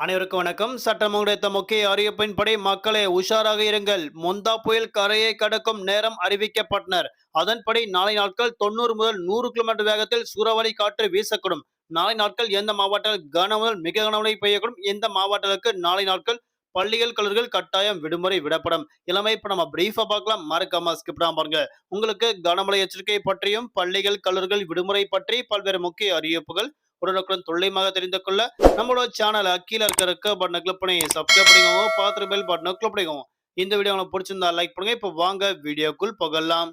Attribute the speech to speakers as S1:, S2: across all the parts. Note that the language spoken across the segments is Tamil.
S1: அனைவருக்கும் வணக்கம். சட்டம் கிடைத்த முக்கிய அறிவிப்பின்படி மக்களே உஷாராக இருங்கள். மொந்தா புயல் கரையை கடக்கும் நேரம் அறிவிக்கப்பட்டனர். அதன்படி நாளை நாட்கள் தொண்ணூறு முதல் நூறு கிலோமீட்டர் வேகத்தில் சூறாவளி காற்று வீசக்கூடும். நாளை நாட்கள் எந்த மாவட்டத்தில் கன முதல் மிக கனமழை பெய்யக்கூடும்? எந்த மாவட்டத்திற்கு நாளை நாட்கள் பள்ளிகள் கல்லூரிகள் கட்டாயம் விடுமுறை விடப்படும்? இளமை இப்ப நம்ம பிரீஃபா பார்க்கலாம். மறக்காம ஸ்கிப் பாருங்க. உங்களுக்கு கனமழை எச்சரிக்கை பற்றியும் பள்ளிகள் கல்லூரிகள் விடுமுறை பற்றி பல்வேறு முக்கிய அறிவிப்புகள் உடனுக்குடன் துல்லியமாக தெரிந்து கொள்ள நம்மளோட சேனலை கீழே இருக்க இருக்க பட்டனை கிளிக் பண்ணி சப்ஸ்கிரைப் பண்ணிக்கோங்க. பார்த்து பெல் பட்டனை கிளிக் பண்ணிக்கோங்க. இந்த வீடியோ உங்களுக்கு பிடிச்சிருந்தா லைக் பண்ணுங்க. இப்போ வாங்க வீடியோக்குள் புகழலாம்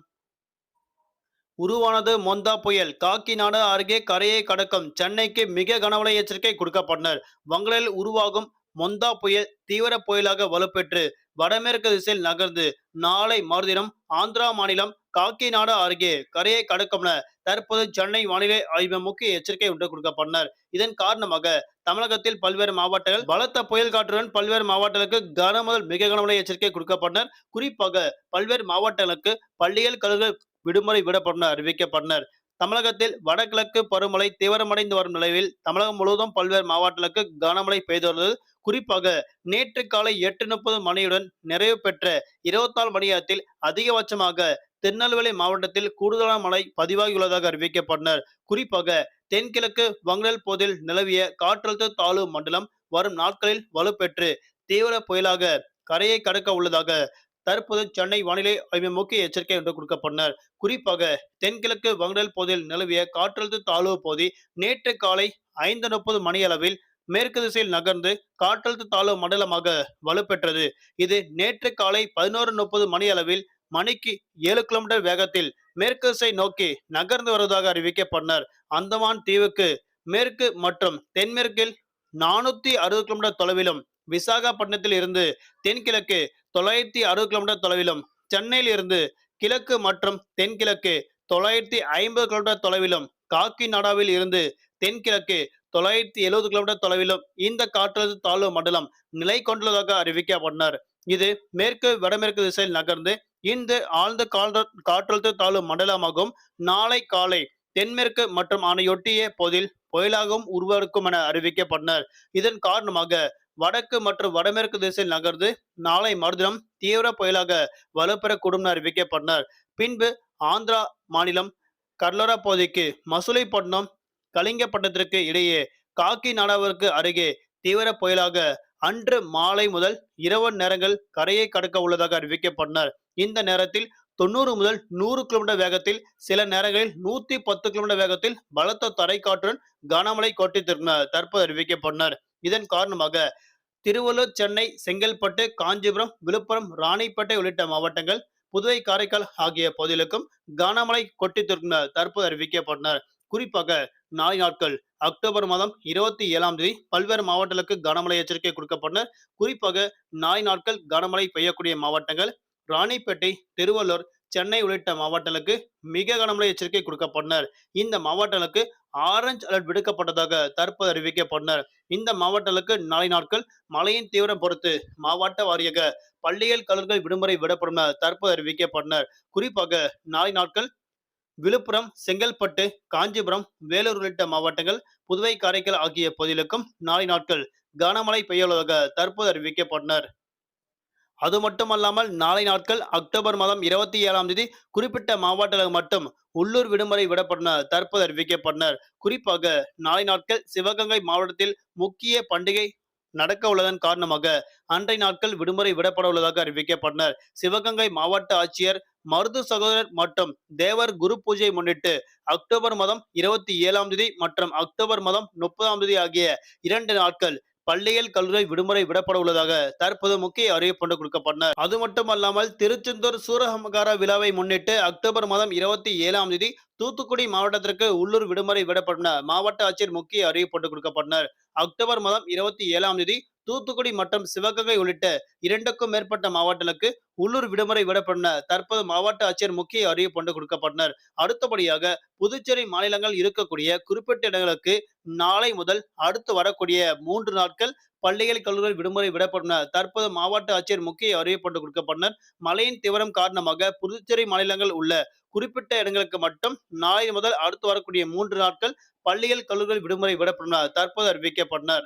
S1: உருவானது மொந்தா புயல். காக்கிநாடு அருகே கரையை கடக்கும் சென்னைக்கு மிக கனமழை எச்சரிக்கை கொடுக்கப்பட்டனர். வங்கலில் உருவாகும் மொந்தா புயல் தீவிர புயலாக வலுப்பெற்று வடமேற்கு திசையில் நகர்ந்து நாளை மறுதினம் ஆந்திரா மாநிலம் காக்கிநாடு அருகே கரையை கடக்கும் தற்போது சென்னை வானிலை ஆய்வு முக்கிய எச்சரிக்கை ஒன்று கொடுக்கப்பட்டனர். இதன் காரணமாக தமிழகத்தில் பல்வேறு மாவட்டங்கள் பலத்த புயல் காற்றுடன் பல்வேறு மாவட்டங்களுக்கு கன முதல் மிக கனமழை எச்சரிக்கை கொடுக்கப்பட்டனர். குறிப்பாக பல்வேறு மாவட்டங்களுக்கு பள்ளிகள் கல்லூரிகள் விடுமுறை விடப்படும் அறிவிக்கப்பட்டனர். தமிழகத்தில் வடகிழக்கு பருவமழை தீவிரமடைந்து வரும் நிலையில் தமிழகம் முழுவதும் பல்வேறு மாவட்டங்களுக்கு கனமழை பெய்துள்ளது குறிப்பாக நேற்று காலை எட்டு முப்பது மணியுடன் நிறைவு பெற்ற இருபத்தி நாலு மணி நேரத்தில் அதிகபட்சமாக திருநெல்வேலி மாவட்டத்தில் கூடுதலான மழை பதிவாகியுள்ளதாக அறிவிக்கப்பட்டனர். குறிப்பாக தென்கிழக்கு வங்கடல் போதில் நிலவிய காற்றழுத்த தாழ்வு மண்டலம் வரும் நாட்களில் வலுப்பெற்று தீவிர புயலாக கரையை கடக்க உள்ளதாக தற்போது சென்னை வானிலை ஆய்வு முக்கிய எச்சரிக்கை என்று கொடுக்கப்பட்டனர். குறிப்பாக தென்கிழக்கு வங்கடல் பகுதியில் நிலவிய காற்றழுத்த தாழ்வு பகுதி நேற்று காலை ஐந்து முப்பது மணியளவில் மேற்கு திசையில் நகர்ந்து காற்றழுத்த தாழ்வு மண்டலமாக வலுப்பெற்றது. இது நேற்று காலை பதினோரு முப்பது மணி அளவில் மணிக்கு ஏழு கிலோமீட்டர் வேகத்தில் மேற்கு திசை நோக்கி நகர்ந்து வருவதாக அறிவிக்கப்பட்டனர் அந்தமான் தீவுக்கு மேற்கு மற்றும் தென்மேற்கில் நானூத்தி அறுபது கிலோமீட்டர் தொலைவிலும் விசாகப்பட்டினத்தில் இருந்து தென்கிழக்கு தொள்ளாயிரத்தி அறுபது கிலோமீட்டர் தொலைவிலும் சென்னையில் இருந்து கிழக்கு மற்றும் தென்கிழக்கு தொள்ளாயிரத்தி ஐம்பது கிலோமீட்டர் தொலைவிலும் காக்கிநாடாவில் இருந்து தென்கிழக்கு தொள்ளாயிரத்தி எழுபது கிலோமீட்டர் தொலைவிலும் இந்த காற்றழுத்த தாழ்வு மண்டலம் நிலை கொண்டுள்ளதாக அறிவிக்கப்பட்டனர் இது மேற்கு வடமேற்கு திசையில் நகர்ந்து இந்த ஆழ்ந்த காற்று காற்றழுத்த தாழ்வு மண்டலமாகும். நாளை காலை தென்மேற்கு மற்றும் அணையொட்டிய பகுதியில் புயலாகவும் உருவாக்கும் என அறிவிக்கப்பட்டனர். இதன் காரணமாக வடக்கு மற்றும் வடமேற்கு திசையில் நகர்ந்து நாளை மறுதினம் தீவிர புயலாக வலுப்பெறக்கூடும் என அறிவிக்கப்பட்டனர். பின்பு ஆந்திரா மாநிலம் கடலோரா பகுதிக்கு மசூலைப்பட்டினம் கலிங்கப்பட்டத்திற்கு இடையே காக்கி நாடாவிற்கு அருகே தீவிர புயலாக அன்று மாலை முதல் இரவு நேரங்கள் கரையை கடக்க உள்ளதாக அறிவிக்கப்பட்டனர். இந்த நேரத்தில் தொண்ணூறு முதல் நூறு கிலோமீட்டர் வேகத்தில் சில நேரங்களில் நூத்தி பத்து கிலோமீட்டர் வேகத்தில் பலத்த தரைக்காற்றுடன் கனமழை கொட்டி தற்போது அறிவிக்கப்பட்டனர். இதன் காரணமாக திருவள்ளூர் சென்னை செங்கல்பட்டு காஞ்சிபுரம் விழுப்புரம் ராணிப்பேட்டை உள்ளிட்ட மாவட்டங்கள் புதுவை காரைக்கால் ஆகிய பகுதிகளுக்கும் கனமழை கொட்டி தற்போது அறிவிக்கப்பட்டனர். குறிப்பாக நாளை நாட்கள் அக்டோபர் மாதம் இருபத்தி ஏழாம் தேதி பல்வேறு மாவட்டங்களுக்கு கனமழை எச்சரிக்கை கொடுக்கப்பட்டனர் குறிப்பாக நாளை நாட்கள் கனமழை பெய்யக்கூடிய மாவட்டங்கள் ராணிப்பேட்டை திருவள்ளூர் சென்னை உள்ளிட்ட மாவட்டங்களுக்கு மிக கனமழை எச்சரிக்கை கொடுக்கப்பட்டனர். இந்த மாவட்டங்களுக்கு ஆரஞ்சு அலர்ட் விடுக்கப்பட்டதாக தற்போது அறிவிக்கப்பட்டனர். இந்த மாவட்டங்களுக்கு நாளை நாட்கள் மழையின் தீவிரம் பொறுத்து மாவட்ட வாரியாக பள்ளிகள் கல்லூரிகள் விடுமுறை விடப்படும் என தற்போது அறிவிக்கப்பட்டனர். குறிப்பாக நாளை நாட்கள் விழுப்புரம் செங்கல்பட்டு காஞ்சிபுரம் வேலூர் உள்ளிட்ட மாவட்டங்கள் புதுவை காரைக்கால் ஆகிய பகுதிகளுக்கும் நாளை நாட்கள் கனமழை பெய்யுள்ளதாக தற்போது அறிவிக்கப்பட்டனர். அது மட்டுமல்லாமல் நாளை நாட்கள் அக்டோபர் மாதம் இருபத்தி ஏழாம் தேதி குறிப்பிட்ட மாவட்டங்களுக்கு மட்டும் உள்ளூர் விடுமுறை விடப்பட்டன தற்போது அறிவிக்கப்பட்டனர். குறிப்பாக நாளை நாட்கள் சிவகங்கை மாவட்டத்தில் முக்கிய பண்டிகை நடக்க உள்ளதன் காரணமாக அன்றை நாட்கள் விடுமுறை விடப்பட உள்ளதாக அறிவிக்கப்பட்டனர். சிவகங்கை மாவட்ட ஆட்சியர் மருது சகோதரர் மற்றும் தேவர் குரு பூஜையை முன்னிட்டு அக்டோபர் மாதம் இருபத்தி ஏழாம் தேதி மற்றும் அக்டோபர் மாதம் முப்பதாம் தேதி ஆகிய இரண்டு நாட்கள் பள்ளியில் கல்லூரி விடுமுறை விடப்பட உள்ளதாக தற்போது முக்கிய அறிவிப்பு கொடுக்கப்பட்டனர். அது மட்டுமல்லாமல் திருச்செந்தூர் சூரகமகார விழாவை முன்னிட்டு அக்டோபர் மாதம் இருபத்தி ஏழாம் தேதி தூத்துக்குடி மாவட்டத்திற்கு உள்ளூர் விடுமுறை விடப்பட்டனர் மாவட்ட ஆட்சியர் முக்கிய அறிவிப்பு கொடுக்கப்பட்டனர் அக்டோபர் மாதம் இருபத்தி ஏழாம் தேதி தூத்துக்குடி மற்றும் சிவகங்கை உள்ளிட்ட இரண்டுக்கும் மேற்பட்ட மாவட்டங்களுக்கு உள்ளூர் விடுமுறை விடப்பட்டன தற்போது மாவட்ட ஆட்சியர் முக்கிய அறிவிப்பு கொடுக்கப்பட்டனர். அடுத்தபடியாக புதுச்சேரி மாநிலங்கள் இருக்கக்கூடிய குறிப்பிட்ட இடங்களுக்கு நாளை முதல் அடுத்து வரக்கூடிய மூன்று நாட்கள் பள்ளிகள் கல்லூரிகள் விடுமுறை விடப்பட்டனர் தற்போது மாவட்ட ஆட்சியர் முக்கிய அறிவிப்பு கொடுக்கப்பட்டனர். மழையின் தீவிரம் காரணமாக புதுச்சேரி மாநிலங்கள் உள்ள குறிப்பிட்ட இடங்களுக்கு மட்டும் நாளை முதல் அடுத்து வரக்கூடிய மூன்று நாட்கள் பள்ளிகள் கல்லூரிகள் விடுமுறை விடப்பட்டனர் தற்போது அறிவிக்கப்பட்டனர்.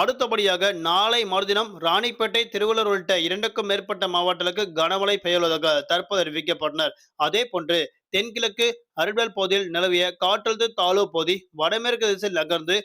S1: அடுத்தபடியாக நாளை மறுதினம் ராணிப்பேட்டை திருவள்ளூர் உள்ளிட்ட இரண்டுக்கும் மேற்பட்ட மாவட்டங்களுக்கு கனமழை பெய்யுள்ளதாக தற்போது அறிவிக்கப்பட்டனர். அதே போன்று தென்கிழக்கு அறிவியல் பகுதியில் நிலவிய காற்றழுத்த தாழ்வு பகுதி வடமேற்கு திசையில் நகர்ந்து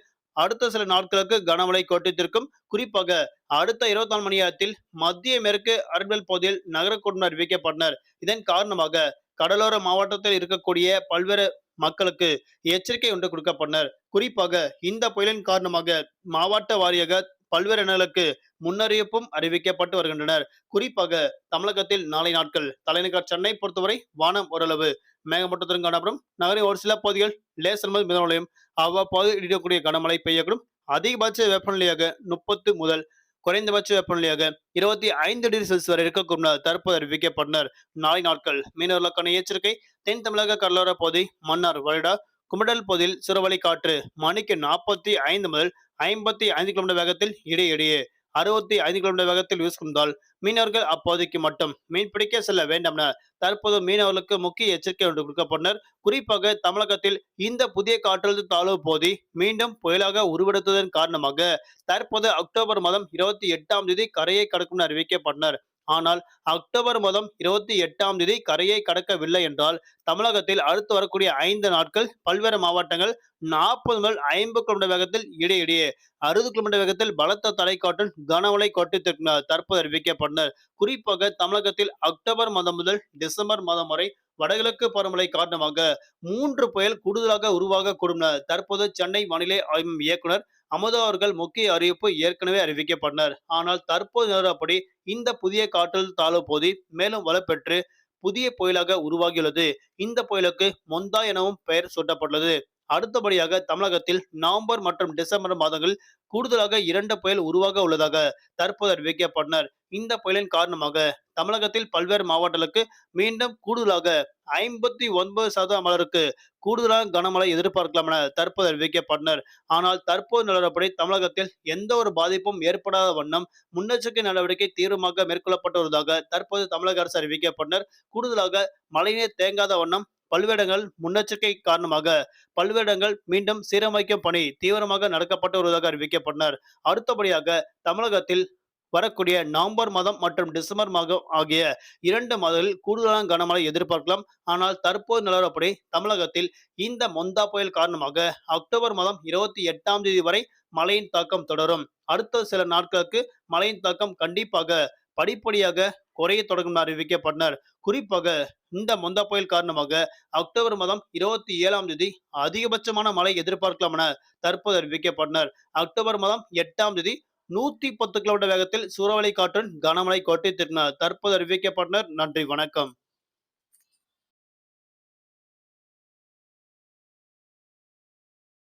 S1: அடுத்த சில நாட்களுக்கு கனமழை கொட்டித்திருக்கும். குறிப்பாக அடுத்த இருபத்தி நாலு மணி நேரத்தில் மத்திய மேற்கு அறிவியல் பகுதியில் நகரக்கூடும் அறிவிக்கப்பட்டனர். இதன் காரணமாக கடலோர மாவட்டத்தில் இருக்கக்கூடிய பல்வேறு மக்களுக்கு எச்சரிக்கை ஒன்று கொடுக்கப்பட்டனர். குறிப்பாக இந்த புயலின் காரணமாக மாவட்ட வாரியாக பல்வேறு இடங்களுக்கு முன்னறிவிப்பும் அறிவிக்கப்பட்டு வருகின்றனர். குறிப்பாக தமிழகத்தில் நாளை நாட்கள் தலைநகர் சென்னை பொறுத்தவரை வானம் ஓரளவு மேகமூட்டத்துடன் காணப்படும். நகரின் ஒரு சில பகுதிகள் லேசர் முதல் மிதமலையும் அவ்வப்போது இடியக்கூடிய கனமழை பெய்யக்கூடும். அதிகபட்ச வெப்பநிலையாக முப்பத்து முதல் குறைந்தபட்ச வெப்பநிலையாக இருபத்தி ஐந்து டிகிரி செல்சியஸ் வரை இருக்கக்கூடும் தற்போது அறிவிக்கப்பட்டனர். நாளை நாட்கள் மீனவர்களுக்கான எச்சரிக்கை தென் தமிழக கடலோர பகுதி மன்னார் வருடா குமடல் பகுதியில் சிறுவலை காற்று மணிக்கு நாற்பத்தி ஐந்து முதல் ஐம்பத்தி ஐந்து கிலோமீட்டர் வேகத்தில் இடையிடையே அறுபத்தி ஐந்து கிலோமீட்டர் வேகத்தில் வீசுகின்றால் மீனவர்கள் அப்போதைக்கு மட்டும் மீன் பிடிக்க செல்ல வேண்டாம் என தற்போது மீனவர்களுக்கு முக்கிய எச்சரிக்கை ஒன்று கொடுக்கப்பட்டனர் குறிப்பாக தமிழகத்தில் இந்த புதிய காற்றழுத்த தாழ்வு பகுதி மீண்டும் புயலாக உருவெடுத்ததன் காரணமாக தற்போது அக்டோபர் மாதம் இருபத்தி எட்டாம் தேதி கரையை கடக்கும் என அறிவிக்கப்பட்டனர். ஆனால் அக்டோபர் மாதம் இருபத்தி எட்டாம் தேதி கரையை கடக்கவில்லை என்றால் தமிழகத்தில் அடுத்து வரக்கூடிய ஐந்து நாட்கள் பல்வேறு மாவட்டங்கள் நாற்பது முதல் ஐம்பது கிலோமீட்டர் வேகத்தில் இடையிடையே அறுபது கிலோமீட்டர் வேகத்தில் பலத்த தடை தடைக்காற்றுடன் கனமழை கொட்டித்திருக்கின்ற தற்போது அறிவிக்கப்பட்டனர் குறிப்பாக தமிழகத்தில் அக்டோபர் மாதம் முதல் டிசம்பர் மாதம் வரை வடகிழக்கு பருவமழை காரணமாக மூன்று புயல் கூடுதலாக உருவாகக்கூடும் என தற்போது சென்னை வானிலை ஆய்வு இயக்குனர் அமுதா அவர்கள் முக்கிய அறிவிப்பு ஏற்கனவே அறிவிக்கப்பட்டனர். ஆனால் தற்போது நிலவரப்படி இந்த புதிய காற்றழுத்த தாழ்வு பகுதி மேலும் வலுப்பெற்று புதிய புயலாக உருவாகியுள்ளது. இந்த புயலுக்கு மொந்தா எனவும் பெயர் சூட்டப்பட்டுள்ளது. அடுத்தபடியாக தமிழகத்தில் நவம்பர் மற்றும் டிசம்பர் மாதங்களில் கூடுதலாக இரண்டு புயல் உருவாக உள்ளதாக தற்போது அறிவிக்கப்பட்டனர். இந்த புயலின் காரணமாக தமிழகத்தில் பல்வேறு மாவட்டங்களுக்கு மீண்டும் கூடுதலாக ஐம்பத்தி ஒன்பது சதவீத மலருக்கு கூடுதலாக கனமழை எதிர்பார்க்கலாம் என தற்போது அறிவிக்கப்பட்டனர். ஆனால் தற்போது நிலவரப்படி தமிழகத்தில் எந்த ஒரு பாதிப்பும் ஏற்படாத வண்ணம் முன்னெச்சரிக்கை நடவடிக்கை தீவிரமாக மேற்கொள்ளப்பட்டு வருவதாக தற்போது தமிழக அரசு அறிவிக்கப்பட்டனர். கூடுதலாக மழைநீர் தேங்காத வண்ணம் பல்வேடங்கள் முன்னெச்சரிக்கை காரணமாக பல்வேடங்கள் மீண்டும் சீரமைக்கும் பணி தீவிரமாக நடக்கப்பட்டு வருவதாக அறிவிக்கப்பட்டனர். அடுத்தபடியாக தமிழகத்தில் வரக்கூடிய நவம்பர் மாதம் மற்றும் டிசம்பர் மாதம் ஆகிய இரண்டு மாதங்களில் கூடுதலான கனமழை எதிர்பார்க்கலாம். ஆனால் தற்போது நிலவரப்படி தமிழகத்தில் இந்த மொந்தா புயல் காரணமாக அக்டோபர் மாதம் இருபத்தி எட்டாம் தேதி வரை மழையின் தாக்கம் தொடரும். அடுத்த சில நாட்களுக்கு மழையின் தாக்கம் கண்டிப்பாக படிப்படியாக குறைய தொடங்கும் என அறிவிக்கப்பட்டனர். குறிப்பாக இந்த மொந்த புயல் காரணமாக அக்டோபர் மாதம் இருபத்தி ஏழாம் தேதி அதிகபட்சமான மழை எதிர்பார்க்கலாம் என தற்போது அறிவிக்கப்பட்டனர். அக்டோபர் மாதம் எட்டாம் தேதி நூத்தி பத்து கிலோமீட்டர் வேகத்தில் சூறாவளி காற்றுடன் கனமழை கொட்டித்திருந்தார் தற்போது அறிவிக்கப்பட்டனர். நன்றி வணக்கம்.